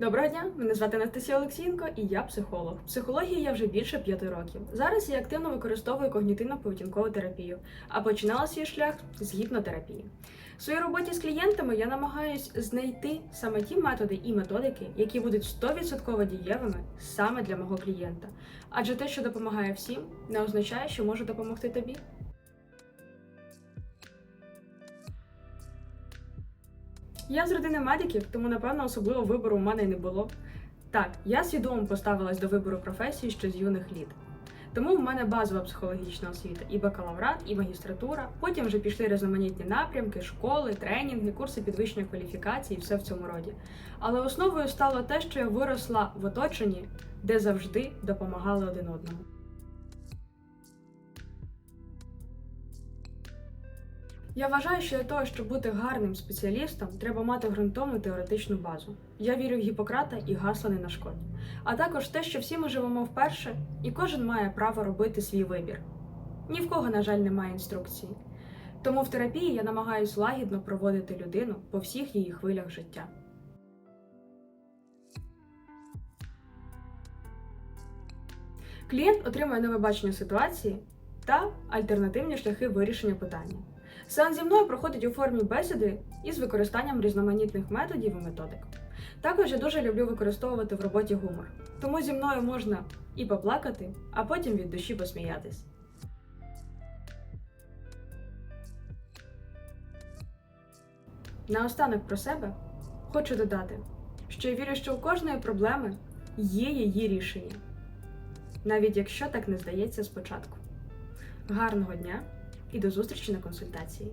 Доброго дня, мене звати Анастасія Олексієнко і я психолог. Психологію я вже більше п'яти років. Зараз я активно використовую когнітивно-поведінкову терапію, а починала свій шлях з гіпнотерапії. В своїй роботі з клієнтами я намагаюсь знайти саме ті методи і методики, які будуть 100% дієвими саме для мого клієнта. Адже те, що допомагає всім, не означає, що може допомогти тобі. Я з родини медиків, тому напевно особливого вибору у мене й не було. Так, я свідомо поставилась до вибору професії ще з юних літ. Тому в мене базова психологічна освіта і бакалаврат, і магістратура. Потім вже пішли різноманітні напрямки, школи, тренінги, курси підвищення кваліфікації, і все в цьому роді. Але основою стало те, що я виросла в оточенні, де завжди допомагали один одному. Я вважаю, що для того, щоб бути гарним спеціалістом, треба мати ґрунтовну теоретичну базу. Я вірю в Гіппократа і гасла не нашкодь. А також те, що всі ми живемо вперше, і кожен має право робити свій вибір. Ні в кого, на жаль, немає інструкції. Тому в терапії я намагаюсь лагідно проводити людину по всіх її хвилях життя. Клієнт отримує нове бачення ситуації та альтернативні шляхи вирішення питання. Сеанс зі мною проходить у формі бесіди із використанням різноманітних методів і методик. Також я дуже люблю використовувати в роботі гумор, тому зі мною можна і поплакати, а потім від душі посміятись. Наостанок про себе хочу додати, що я вірю, що у кожної проблеми є її рішення, навіть якщо так не здається спочатку. Гарного дня і до зустрічі на консультації.